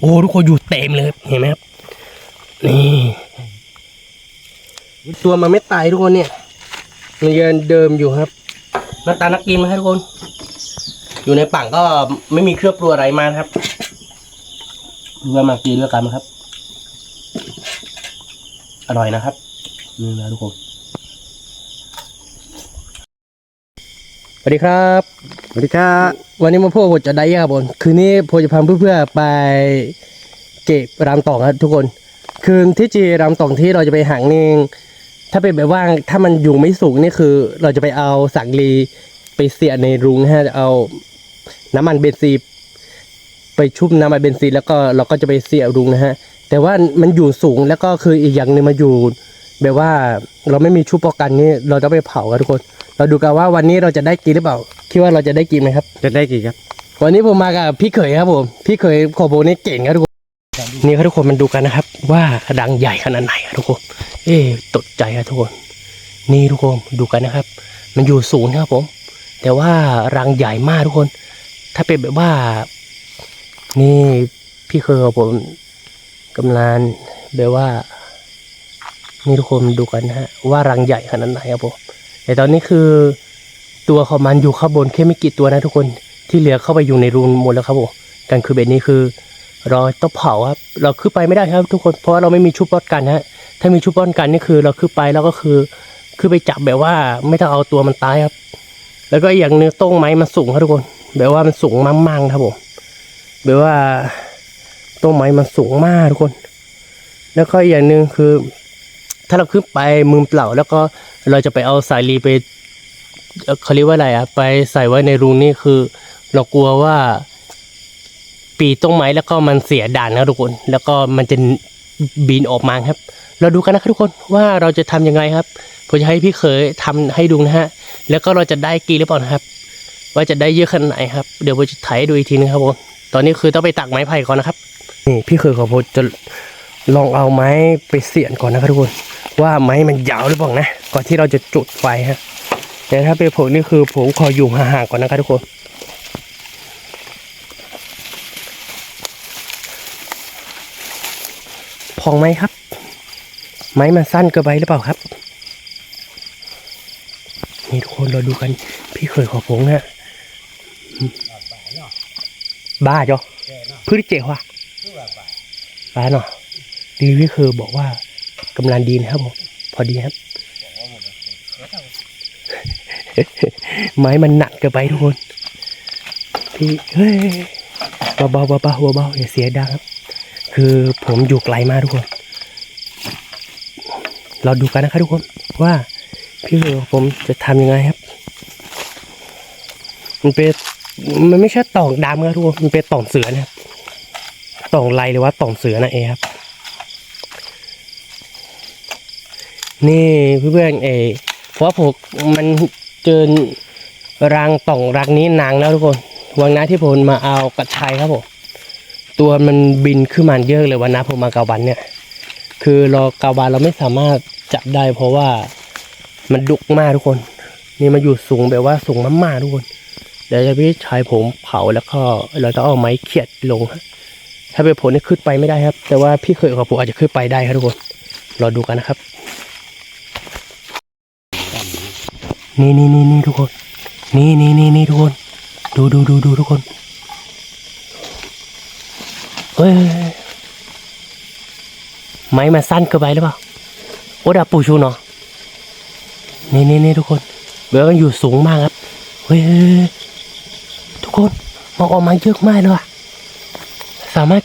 โอ้ทุกคนอยู่เต็มเลยเห็นไหมครับนี่ตัวมันไม่ตายทุกคนเนี่ย มันยังเดิมอยู่ครับหน้าตานักกินไหมครับทุกคน อยู่ในปังก็ไม่มีเครืองปรุงอะไรมาครับดูว่ามากินด้วยกันครับ อร่อยนะครับนี่นะทุกคน สวัสดีครับสวัสดีครับวันนี้มาพูดผมจะได้ครับผมคืนนี้ผมจะพาเพื่อนๆไปเก็บรามตองครับทุกคน คืนที่จีรามตองที่เราจะไปหางนี่ถ้าเป็นแบบว่าถ้ามันอยู่ไม่สูงนี่คือ เราจะไปเอาสังลีไปเสียในรุ้งฮะจะเอาน้ำมันเบนซีนไปชุบน้ำมันเบนซีนแล้วก็เราก็จะไปเสียรุ้งนะฮะแต่ว่ามันอยู่สูงแล้วก็คืออีกอย่างหนึ่งมาอยู่แบบว่าเราไม่มีชุบป้องกันนี่เราต้องไปเผาครับทุกคน เราดูกันว่าวันนี้เราจะได้กินหรือเปล่า คิดว่าเราจะได้กินไหมครับ จะได้กี่ครับ วันนี้ผมมากับพี่เขยครับผม พี่เขยของผมนี่เก่งครับทุกคนนี่ครับทุกคนมันดูกันนะครับ ว่าดังใหญ่ขนาดไหนครับทุกคน เอ๊ะตกใจครับทุกคน นี่ทุกคนดูกันนะครับ มันอยู่สูงนะครับผม แต่ว่ารังใหญ่มากทุกคน ถ้าเป็นแบบว่า นี่พี่เคยของผมกำลังแบบว่า นี่ทุกคนดูกันนะฮะว่ารังใหญ่ขนาดไหนครับผม แต่ตอนนี้คือตัวของมันอยู่ข้างบนแค่ไม่กี่ตัวนะทุกคนที่เหลือเข้าไปอยู่ในรูหมดแล้วครับผมกันคือแบบนี้คือเราต้องเผาครับเราขึ้นไปไม่ได้ครับ ทุกคนเพราะว่าเราไม่มีชุบป้องกันฮะถ้ามีชุบป้องกันนี่คือเราขึ้นไปแล้วก็คือคือไปจับแบบว่าไม่ต้องเอาตัวมันตายครับ แล้วก็อย่างหนึงต้นไม้มันสูงครับทุกคน แบบว่ามันสูงมากๆครับผมแบบว่าต้นไม้มันสูงมากทุกคน แล้วก็อีกอย่างหนึ่งคือ ถ้าเราขึ้นไปมือเปล่า แล้วก็เราจะไปเอาสายรีไปเขาเรียกว่าอะไรอะไปใส่ไว้ในรูนี่คือ เรากลัวว่า ปีต้นไม้แล้วก็มันเสียด่านนะทุกคน แล้วก็มันจะบินออกมาครับ เราดูกันนะครับทุกคนว่าเราจะทำยังไงครับผมจะให้พี่เคยทำให้ดูนะฮะ แล้วก็เราจะได้กี่หรือเปล่านะครับ ว่าจะได้เยอะขนาดไหนครับ เดี๋ยวผมจะถ่ายดูอีกทีนึงครับผมตอนนี้คือต้องไปตักไม้ไผ่ก่อนนะครับนี่พี่เคยของผมจะ ลองเอาไม้ไปเสียนก่อนนะครับทุกคน ว่าไม้มันยาวหรือเปล่านะ ก่อนที่เราจะจุดไฟฮะ แต่ถ้าเป็นผมนี่คือผมขออยู่ห่างๆก่อนนะครับทุกคนพองไหมครับ ไม้มันสั้นเกินไปหรือเปล่าครับ นี่ทุกคนเราดูกันพี่เคยขอผมนะบ้าจ้ะพื้นเจ๋วะบ้าเนาะ ดีพี่เคยบอกว่ากำลังดีนะครับผมพอดีครับ ไม้มันหนักเกินไปทุกคนพี่เฮ้ยเบาๆเบาๆเบาๆเบาอย่าเสียดังครับ คือผมอยู่ไกลมากทุกคน เราดูกันนะครับทุกคนว่าพี่คือผมจะทำยังไงครับ มันเป็นมันไม่ใช่ต่องดำครับทุกคนมันเป็นต่องเสือนะครับต่องลายหรือว่าต่องเสือนั่นเองครับ นี่เพื่อนๆเอเพราะว่าผมมันเจอรังต่องรังนี้นางแล้วทุกคนวันนั้นที่ผมมาเอากระชายครับผมตัวมันบินขึ้นมาเยอะเลยวันนั้นผมมาเกาบันเนี่ย คือเราเกาบันเราไม่สามารถจับได้ เพราะว่ามันดุกมากทุกคน นี่มันอยู่สูงแบบว่าสูงมากๆทุกคนเดี๋ยวจะพี่ชายผมเผาแล้วก็เราต้องเอาไม้เขียดลงถ้าเป็นผมนี่ขึ้นไปไม่ได้ครับ แต่ว่าพี่เคยของผมอาจจะขึ้นไปได้ครับทุกคนรอดูกันนะครับ นี่นี่นี่นี่ทุกคน นี่นี่นี่นี่ทุกคน ดูดูดูดูทุกคน เฮ้ยไม้มันสั้นเกินไปหรือเปล่า โอ้ดาปูชูเนาะนี่นี่นี่ทุกคนเบลมันอยู่สูงมากครับ เฮ้ยทุกคนมันออกมาเยอะมากเลยว่ะ สามารถ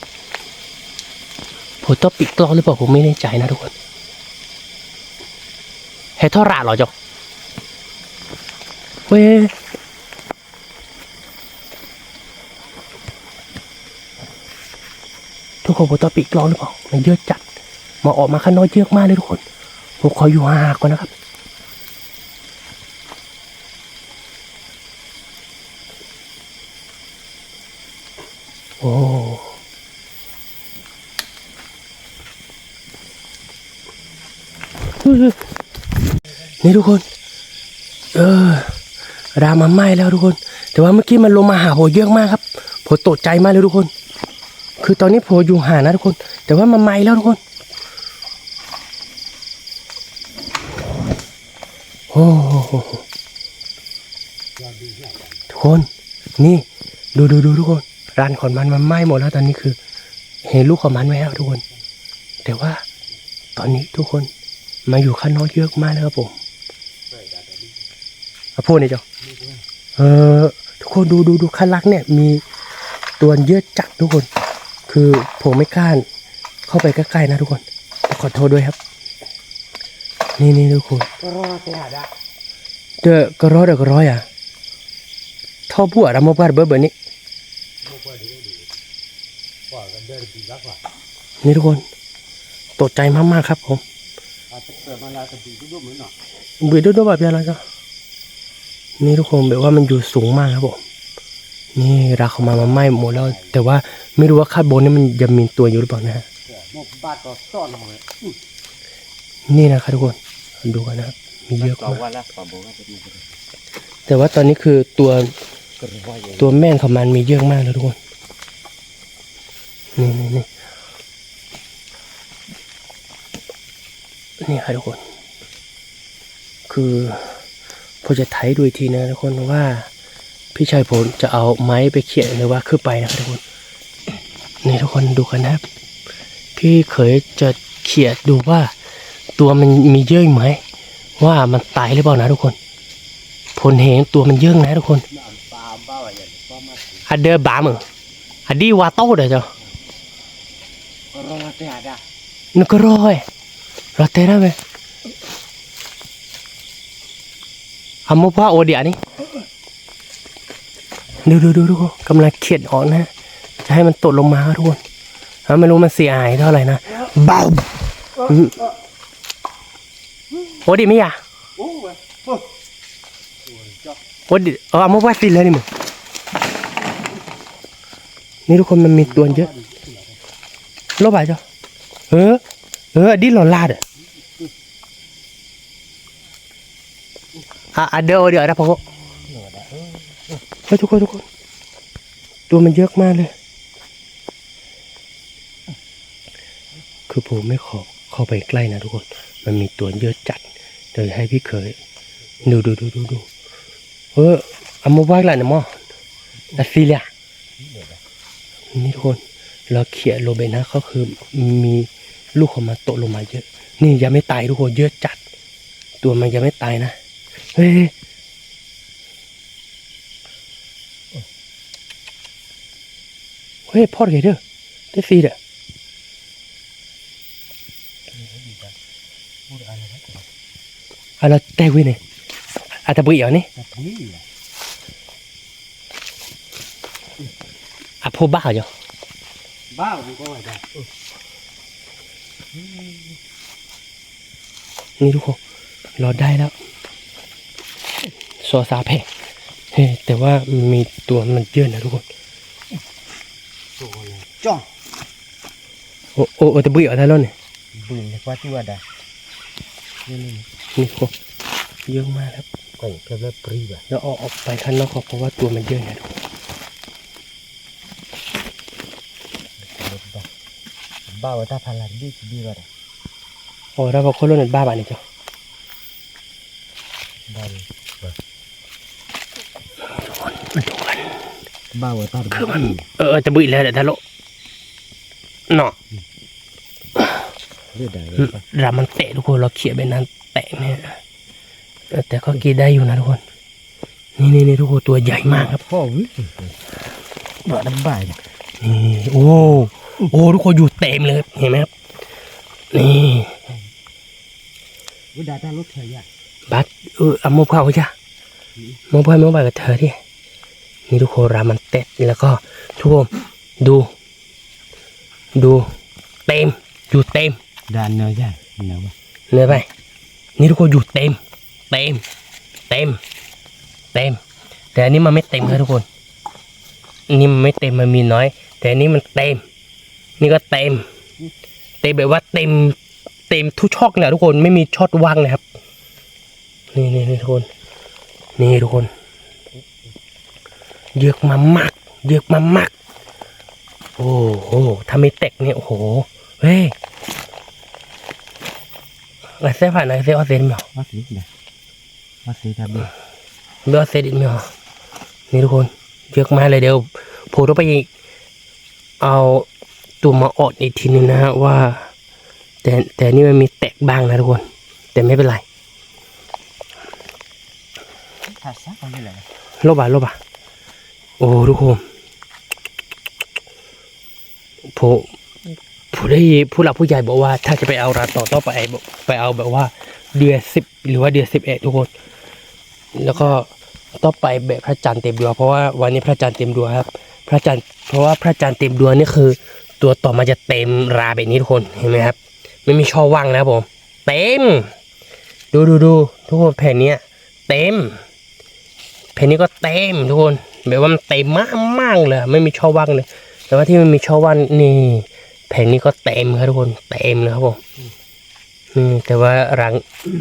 ผมต้องปิดกล้องหรือเปล่าผมไม่แน่ใจนะทุกคนเฮ้ยเท่าไร่เหรอจ๊ะ เฮ้ยทุกคนผมตอปิดกล้องหรือเปล่ามันเยอะจัดมาออกมาข้างนอกเยอะมากเลยทุกคนผมขออยู่ห่างก่อนนะครับโอ้นี่ทุกคน เออ รามาไหม้แล้วทุกคน แต่ว่าเมื่อกี้มันลงมาหาผมเยอะมากครับผมตกใจมากเลยทุกคน คือตอนนี้โผอยู่ห่างนะทุกคน แต่ว่ามันไหม้แล้วทุกคน โอ้โหทุกคน นี่ ดูดูดูทุกคนรันของมันมันไหม้หมดแล้วตอนนี้คือ เห็นลูกของมันไหมครับทุกคน แต่ว่าตอนนี้ทุกคนมาอยู่ข้างนอกเยอะมากนะครับผม อะพูดนี่จ้ะเออทุกคนดูดูดูข้างล่างเนี่ยมีตัวเยอะจัดทุกคน คือผมไม่กล้าเข้าไปใกล้ๆนะทุกคน ขอโทษด้วยครับ นี่นี่ทุกคนเดอะกระร้อยเดอะกระร้อยอะท่อบัวรำมาบ้านเบอร์เบอร์นี้นี่ทุกคนตกใจมากๆครับผมบีดูดูแบบยังไงก็ นี่ทุกคนแบบว่ามันอยู่สูงมากครับผมนี่ราคามามาไหม้หมดแล้ว แต่ว่าไม่รู้ว่าข้างบนนี่มันยังมีตัวอยู่หรือเปล่านะฮะนี่นะครับทุกคนดูกันนะครับมีเยอะมากแต่ว่าตอนนี้คือตัวตัวแม่งของมันมีเยอะมากแล้วทุกคนนี่นี่นี่นี่ครับทุกคน คือ ผมจะไถดูอีกทีนะทุกคนว่า พี่ชายผมจะเอาไม้ไปเขี่ยหรือว่าขึ้นไปนะครับทุกคนนี่ทุกคนดูกันนะครับ พี่เคยจะเขี่ยดูว่า ตัวมันมีเยื่อไหมว่ามันตายหรือเปล่านะทุกคน ผลเห็นตัวมันเยื่องนะทุกคนอันเดอร์บามึงอันดีวาโต้เด้อจ้ะนึกก็รอยรอเตระเว้ ยอามุว่าโอเดียนี่ดูดูดูทุกคนกำลังเขียดออกนะ จะให้มันตกลงมาครับทุกคนแล้วไม่รู้มันเสียหายเท่าไหร่นะเบาอืมโอดีไหมยะโอดีเออเอามาว่าสิเลยนี่มึงนี่ทุกคนมันมีตัวเยอะลบไปจ้ะเออเออดิหลอนลาดอะ อะอะเดี๋ยวเดี๋ยวนะพ่อเฮ้ยทุกคนทุกคนตัวมันเยอะมากเลย คือผมไม่ขอเข้าไปใกล้นะทุกคน มันมีตัวเยอะจัดเดี๋ยวให้พี่เคยดูดูดูดูดูเออเอามาไว้ละนะมอตัดซีเลียนี่ทุกคนเราเขี่ยโรเบนะเขาคือมีลูกของมันตกลงมาเยอะ นี่ยังไม่ตายทุกคนเยอะจัด ตัวมันยังไม่ตายนะ เฮ้ยเฮ้ยพ่อเกเด้อได้ซีเด้อ Ala teh gue nih. Ada bui ya nih. Apa bah aja. บ้าผมก็ว่าได้นี่ทุกคนเราได้แล้ว โซซาเพเฮ้ยแต่ว่ามีตัวมันเยอะนะทุกคนจ้องโอ้โอ้โอ้แต่บุยเอาได้แล้วเนี่ยบึ้งเลยว่าที่ว่าได้นี่นี่นี่ทุกคนเยอะมากครับก็แค่แบบปรีแบบแล้วออกออกไปข้างนอกครับเพราะว่าตัวมันเยอะนะทุกคนบ้าว่าถ้าพลังดีดีว่าได้โอ้เราบอกคนรุ่นบ้าบ้านี่จ้ะบ้าเลย มันดูกัน บ้าว่าถ้าคือมัน เออแต่บุยแล้วแต่ทะลุเนาะเลือดได้รามันเตะทุกคนเราเขี่ยไปนั้นแตะเนี่ยเออแต่ก็กินได้อยู่นะทุกคน นี่นี่นี่ทุกคนตัวใหญ่มากครับพ่อวิบ้าดับบ้าเนี่ยนี่โอ้โอ้ทุกคนอยู่เต็มเลยครับเห็นไหมครับนี่วิดาถ้ารถเธอยากบัสเออเอาโมบเข้าจ้ะโมบายโมบายกับเธอดิ นี่ทุกคนรามันเตะแล้วก็ทุกคนดู ดูเต็มอยู่เต็มดานเนื้อยากเนื้อวะเนื้อไปนี่ทุกคนอยู่เต็มเต็มเต็มเต็ม แต่อันนี้มันไม่เต็มครับทุกคนอันนี้มันไม่เต็มมันมีน้อย แต่อันนี้มันเต็ม นี่ก็เต็ม เต็มแบบว่าเต็ม เต็มทุกช่องเลยอะทุกคนไม่มีช็อตว่างเลยครับนี่นี่นี่ทุกคน นี่ทุกคน เยอะมามากเยอะมามากโอ้โหถ้าไม่เต็กเนี่ยโอ้โหเฮ้ยอะไรเสียผ่านอะไรเสียออเซนไม่หรอว่าสีเด้ว่าสีครับเด้อไม่ออเซนอีกไม่หรอนี่ทุกคนเยอะมากเลยเดี๋ยวผมต้องไปเอาตัวมาออดอีกทีนึงนะฮะว่า แต่แต่นี่มันมีแตกบ้างนะทุกคน แต่ไม่เป็นไรถ้าซักเอานี่แหละลบอะลบอะโอ้ทุกคนผมผมได้ผู้หลักผู้ใหญ่บอกว่า ถ้าจะไปเอาร้านต่อต้องไปไปเอาแบบว่า เดือนสิบหรือว่าเดือนสิบเอ็ดทุกคน แล้วก็ต้องไปแบบพระจันทร์เต็มดวงเพราะว่าวันนี้พระจันทร์เต็มดวงครับ พระจันทร์เพราะว่าพระจันทร์เต็มดวงนี่คือ ตัวต่อมันจะเต็มราแบบนี้ทุกคนเห็นไหมครับ ไม่มีช่องว่างนะครับผม เต็ม ดูดูดูทุกคนแผ่นนี้เต็มแผ่นนี้ก็เต็มทุกคน แบบว่ามันเต็มมากมากๆเลยไม่มีช่องว่างเลย แต่ว่าที่มันมีช่องว่างนี่แผ่นนี้ก็เต็มครับทุกคนเต็มนะครับผมอืมแต่ว่ารัง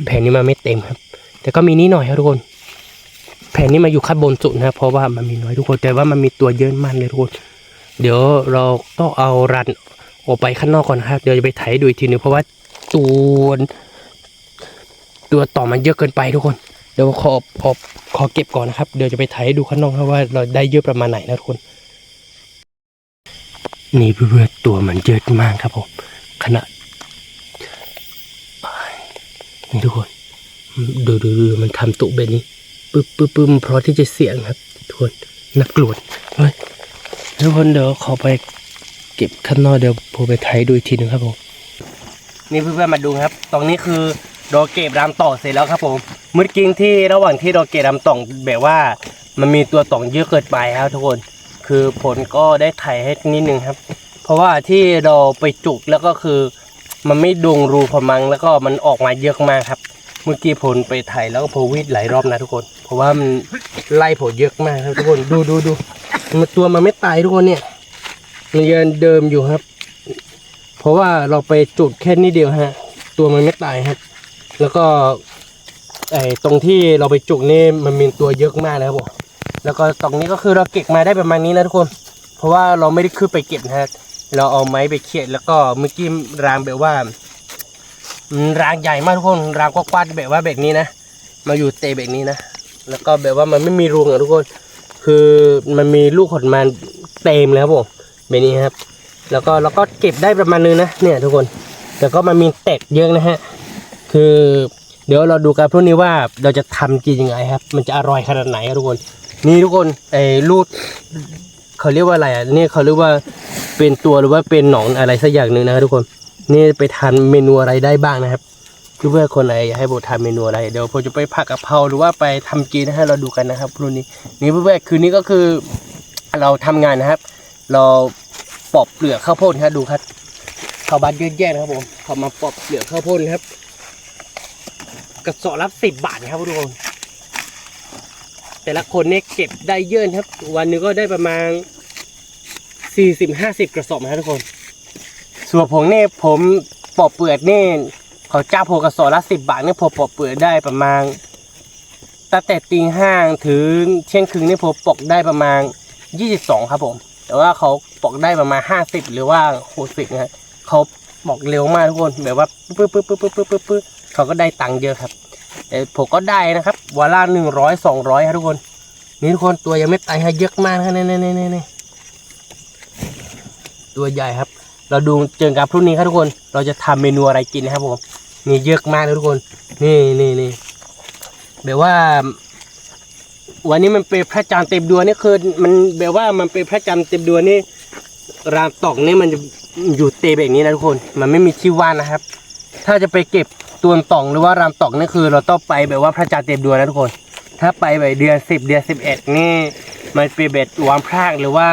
แผ่นนี้มันไม่เต็มครับ แต่ก็มีนิดหน่อยครับทุกคน แผ่นนี้มาอยู่ขั้นบนสุดนะครับเพราะว่ามันมีน้อยทุกคนแต่ว่ามันมีตัวเยอะมากเลยทุกคน เดี๋ยวเราต้องเอารันออกไปข้างนอกก่อนนะครับ เดี๋ยวจะไปไถดูอีกทีนึงเพราะว่าตัวตัวต่อมันเยอะเกินไปทุกคน เดี๋ยวขอขอขอเก็บก่อนนะครับ เดี๋ยวจะไปไถดูข้างนอกครับว่าเราได้เยอะประมาณไหนนะทุกคน นี่เพื่อนๆตัวมันเยอะมากครับผมขนาดนี่ทุกคนดูดูดูมันทำตุแบบนี้ปึ๊บปึ๊บปึ๊บเพราะที่จะเสียงครับ ทุกคนนักกลวดเฮ้ยทุกคนเดี๋ยวขอไปเก็บข้างนอกเดี๋ยวผมไปไถดูอีกทีหนึงครับผมนี่เพื่อนๆมาดูครับ ตรงนี้คือ เราเก็บรามต่อเสร็จแล้วครับผมเมื่อกี้ที่ระหว่างที่เราเก็บรามต่องแบบว่า มันมีตัวต่องเยอะเกินไปครับทุกคน คือผลก็ได้ไถให้นิดนึงครับ เพราะว่าที่เราไปจุกแล้วก็คือ มันไม่ดงรูพอมังแล้วก็มันออกมาเยอะมากครับ เมื่อกี้ผลไปไถแล้วก็โพวิดหลายรอบนะทุกคน เพราะว่ามันไล่ผลเยอะมากครับทุกคนดูดูดูมันตัวมันไม่ตายทุกคนเนี่ยมันยังเดิมอยู่ครับ เพราะว่าเราไปจุดแค่นิดเดียวฮะ ตัวมันไม่ตายครับ แล้วก็ไอ้ตรงที่เราไปจุกนี่มันมีตัวเยอะมากเลยครับผมแล้วก็ตรงนี้ก็คือเราเก็บมาได้ประมาณนี้นะทุกคน เพราะว่าเราไม่ได้ขึ้นไปเก็บนะฮะเราเอาไม้ไปเขี่ยแล้วก็เมื่อกี้รางแบบว่ารางใหญ่มากทุกคนรางกว้างๆแบบว่าแบบนี้นะมาอยู่เตะแบบนี้นะแล้วก็แบบว่ามันไม่มีรูงอะทุกคน คือมันมีลูกขนมันเต็มเลยครับผมแบบนี้ครับ แล้วก็แล้วก็เก็บได้ประมาณนึงนะเนี่ยทุกคน แต่ก็มันมีแตกเยอะนะฮะ คือ เดี๋ยวเราดูกันพรุ่งนี้ว่าเราจะทำกินยังไงครับ มันจะอร่อยขนาดไหนทุกคน นี่ทุกคนไอ้ลูดเขาเรียกว่าอะไรอะนี่เขาเรียกว่าเป็นตัวหรือว่าเป็นหนอนอะไรสักอย่างหนึ่งนะครับทุกคนนี่ไปทานเมนูอะไรได้บ้างนะครับเพื่อนๆคนไหนอยากให้ผมทำเมนูอะไร เดี๋ยวผมจะไปผักกะเพราหรือว่าไปทำกินให้เราดูกันนะครับพรุ่งนี้ นี่เพื่อนๆคืนนี้ก็คือเราทำงานนะครับ เราปอกเปลือกข้าวโพดครับดูครับชาวบ้านเยอะแยะนะครับผมเขามาปอกเปลือกข้าวโพดนะครับ กระสอบละสิบบาทนะครับทุกคนแต่ละคนเนี่ยเก็บได้เยอะนะครับ วันนึงก็ได้ประมาณสี่สิบห้าสิบกระสอบนะครับทุกคน ส่วนผมเนี่ยผมปอกเปลือกเนี่ยเขาจ้างผมกระสอบละสิบบาทเนี่ยผมปอกเปลือกได้ประมาณตั้งแต่ตีห้างถึงเที่ยงคืนเนี่ยผมปอกได้ประมาณยี่สิบสองครับผม แต่ว่าเขาปอกได้ประมาณห้าสิบหรือว่าหกสิบนะเขาปอกเร็วมากทุกคนแบบว่าปึ๊บปึ๊บปึ๊บปึ๊บปึ๊บปึ๊บ เขาก็ได้ตังค์เยอะครับแต่ผมก็ได้นะครับวันละหนึ่งร้อยสองร้อยครับทุกคนนี่ทุกคนตัวยังไม่ตายฮะเยอะมากนะนี่นี่นี่นี่ตัวใหญ่ครับ เราดูเจอกันพรุ่งนี้ครับทุกคน เราจะทำเมนูอะไรกินนะครับผมนี่เยอะมากเลยทุกคน นี่นี่นี่แบบว่า วันนี้มันเป็นพระจันทร์เต็มดวงนี่คือ มันแบบว่ามันเป็นพระจันทร์เต็มดวงนี่รางตอกนี่มันจะอยู่เตแบบนี้นะทุกคน มันไม่มีที่ว่างนะครับ ถ้าจะไปเก็บ ตัวต่องหรือว่ารามตอกนี่คือ เราต้องไปแบบว่าพระจันทร์เต็มดวงนะทุกคน ถ้าไปแบบเดือนสิบเดือนสิบเอ็ดนี่มันเป็นเบ็ดวางพรากหรือว่า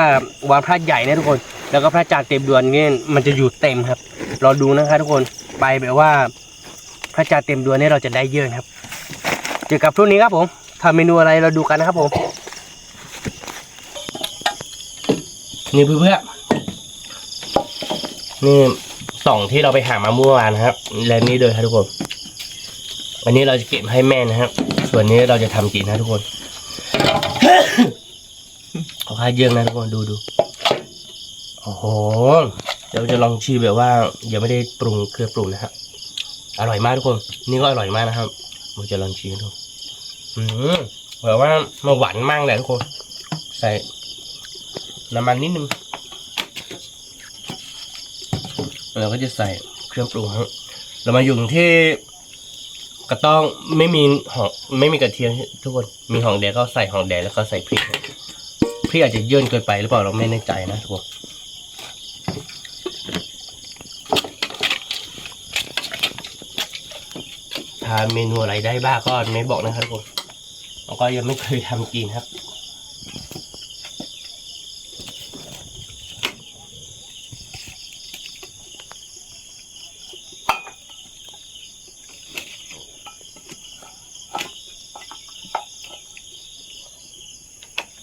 วางพรากใหญ่นะทุกคน แล้วก็พระจันทร์เต็มดวงนี่มันจะอยู่เต็มครับเราดูนะครับทุกคนไปแบบว่า พระจันทร์เต็มดวงนี่เราจะได้เยอะครับเจอกับพรุ่งนี้ครับผมทำเมนูอะไรเราดูกันนะครับผมนี่เพื่อนๆนี่ ต่องที่เราไปหามาเมื่อวานนะครับ และนี่เลยครับทุกคนอันนี้เราจะเก็บให้แม่นะครับ ส่วนนี้เราจะทำกินนะทุกคนขอค่าเยอะนะทุกคนดูดูโอ้โหเดี๋ยวจะลองชิมแบบว่ายังไม่ได้ปรุงเครื่องปรุงนะครับอร่อยมากทุกคน นี่ก็อร่อยมากนะครับผมจะลองชิมดูอืมแบบว่ามันหวานมากเลยทุกคน ใส่น้ำมันนิดนึง เราก็จะใส่เครื่องปรุงครับเรามาอยู่ที่ก็ต้องไม่มีหอมไม่มีกระเทียมทุกคนมีหอมแดงก็ใส่หอมแดงแล้วก็ใส่พริกพริกอาจจะเยื่นเกินไปหรือเปล่าเราไม่แน่ใจนะทุกคนทานเมนูอะไรได้บ้างก็ไม่บอกนะครับทุกคนแล้วก็ยังไม่เคยทำกินครับ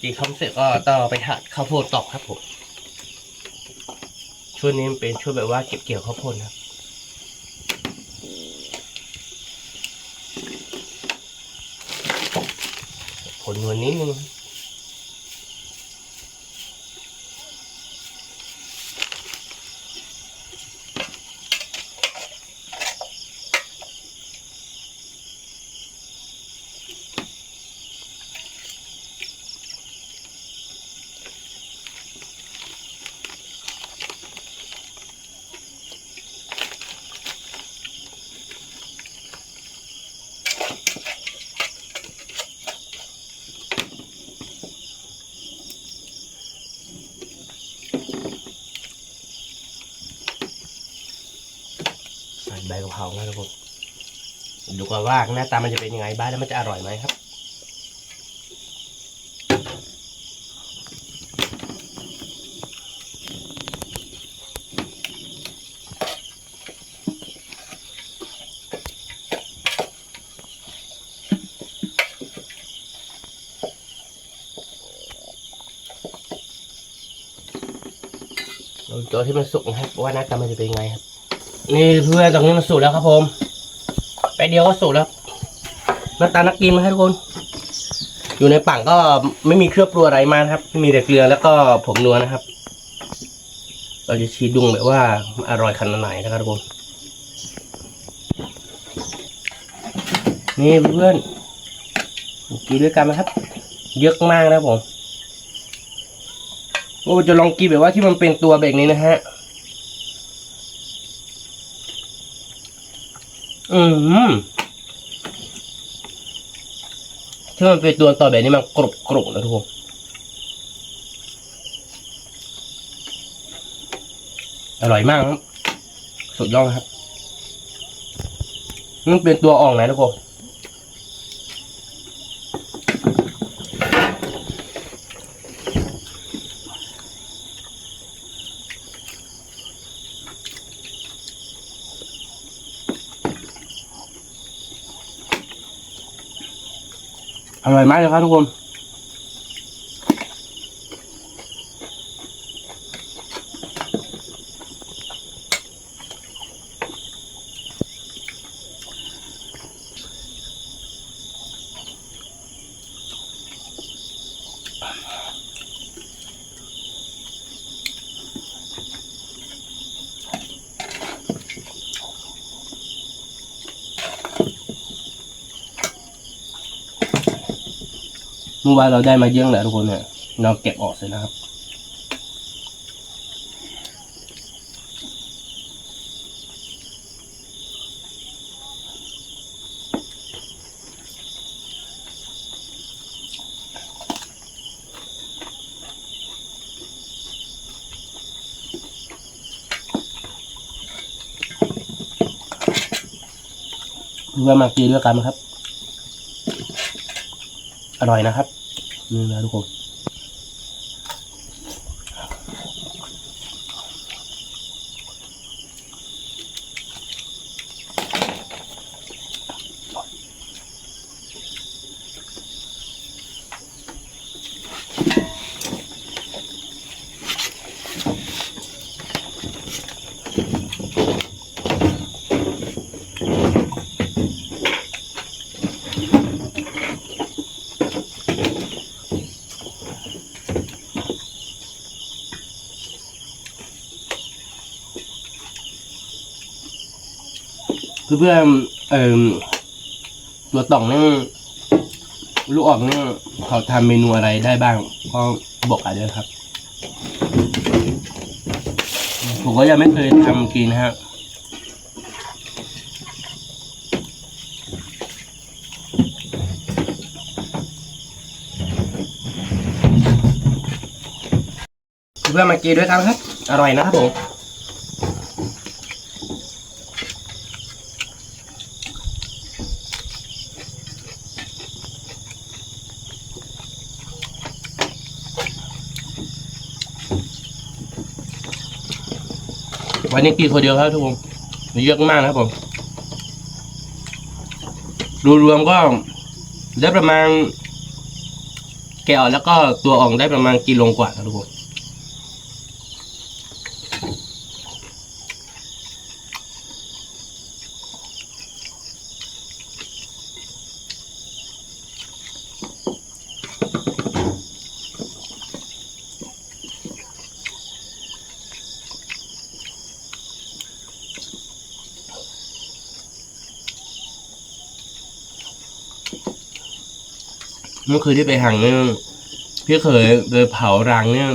ีคำเสร็จก็ต้องไปหัดข้าวโพดตอกครับผมช่วงนี้มันเป็นช่วงแบบว่าเก็บเกี่ยวข้าวโพดครับผลนวลนิดนึง เพรานะครับผมดูกันว่าหน้าตามันจะเป็นยังไงบ้างแล้วมันจะอร่อยไหมครับเราตัวที่มันสุกนะครับว่าหน้าตามันจะเป็นยังไงครับ นี่เพื่อนตรงนี้มันสุกแล้วครับผมไปเดียวก็สุกแล้วหน้าตานักกินมครับทุกคน อยู่ในปังก็ไม่มีเครือปรุงอะไรมากนะครับ มีแต่เกลือแล้วก็ผงนัวนะครับ เราจะชีดุงแบบว่าอร่อยขนาดไหนนะครับทุกคน นี่เพื่อนกินด้วยกันไหมครับ เยอะมากนะผมโอ้จะลองกินแบบว่าที่มันเป็นตัวแบบนี้นะฮะ อืมที่มันเป็นตัวต่อแบบนี้มันกรุบกรุบนะทุกคนอร่อยมาก สุดยอดครับ มันเป็นตัวอ่องนะทุกคน อร่อ เลยครับทุกคนเมื่อวานเราได้มาเยอะแหละทุกคนเนี่ยเราเก็บออกเสร็จแล้วครับเพื่อมากินด้วยกันนะครับ อร่อยนะครับนี่นะทุกคน เพื่อนๆเอ่อตัวต่องนี่ลูกออกนี่เขาทำเมนูอะไรได้บ้างก็บอกกันด้วยครับ ผมก็ยังไม่เคยทำกินฮะเพื่อนมากินด้วยกันครับ อร่อยนะครับผม วันนี้กินคนเดียวครับทุกคนเยอะมากนะครับผมรวมๆก็ได้ประมาณ แกะออกแล้วก็ตัวอ่องได้ประมาณกิโลกว่าครับทุกคน เมื่อคืนที่ไปหังเนี่ยพี่เคยเลยเผารังเนี่ย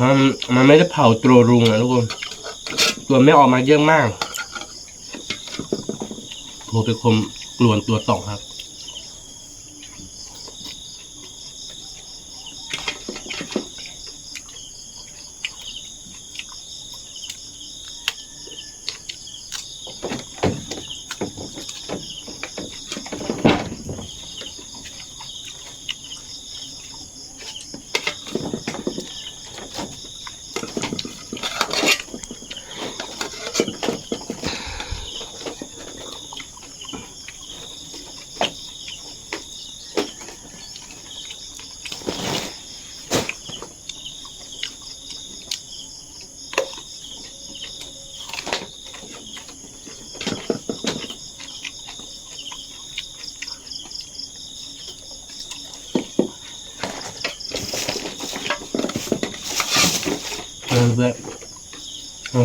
มันมันไม่ได้เผาตัวรุงนะทุกคนตัวไม่ออกมาเยอะมากผมเป็นคมกลวนตัวต่องครับ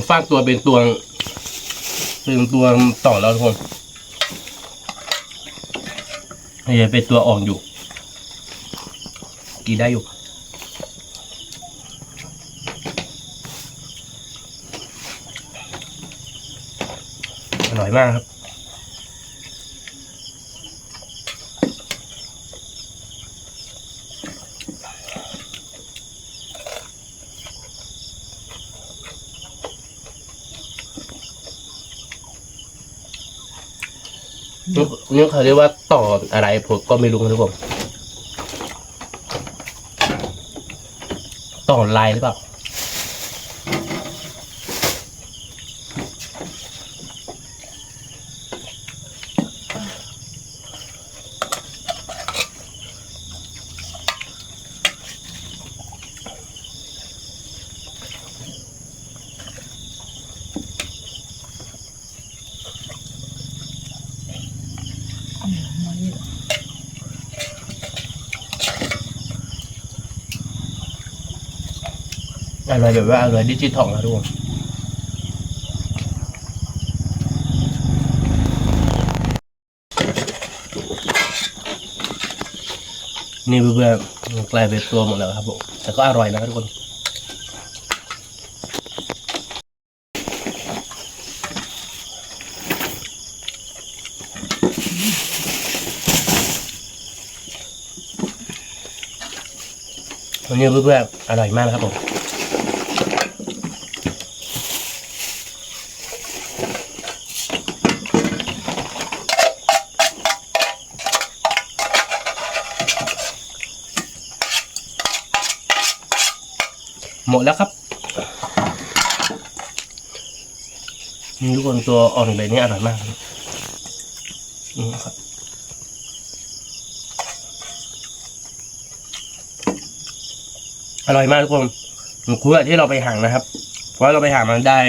ฟากตัวเป็นตัวเป็นตัวต่อแล้วทุกคนนี่เป็นตัวอ่อนอยู่ กินได้อยู่อร่อยมากครับ นี่เขาเรียกว่าต่ออะไรผมก็ไม่รู้ครับผมต่อลายหรือเปล่า อะไรแบบว่าอะไรดิจิทัลนะทุกคนนี่เพื่อๆกลายเป็นตัวหมดแล้วครับผมแต่ก็อร่อยนะทุกคน นนี้เพื่อนๆอร่อยมากนะครับผมหมดแล้วครับนี่ทุกคนตัวอ่อนแบบนี้อร่อยมากครับนี่ครับ อร่อยมากทุกคนคุ้นที่เราไปหั่งนะครับ เพราะเราไปหามันได้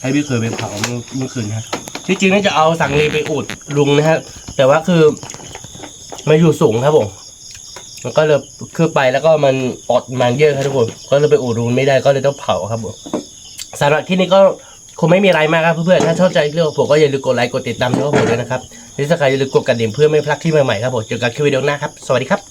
ให้พี่เคยไปเผาเมื่อคืนครับที่จริงน่าจะเอาสั่งเลไปอุดลุงนะฮะแต่ว่าคือมันอยู่สูงครับผมมันก็เลยคือไปแล้วก็มันอดมันเยอะครับทุกคน ก็เลยไปอุดรูนไม่ได้ก็เลยต้องเผาครับผมสำหรับที่นี้ก็คงไม่มีอะไรมากครับเพื่อนๆถ้าชอบใจเรื่องผมก็อย่าลืมกดไลค์กดติดตามช่องผมด้วยนะครับและถ้าใครอย่าลืมกดกระดิ่งเพื่อไม่พลาดคลิปใหม่ๆครับผมเจอกันคลิปวิดีโอหน้าครับสวัสดีครับ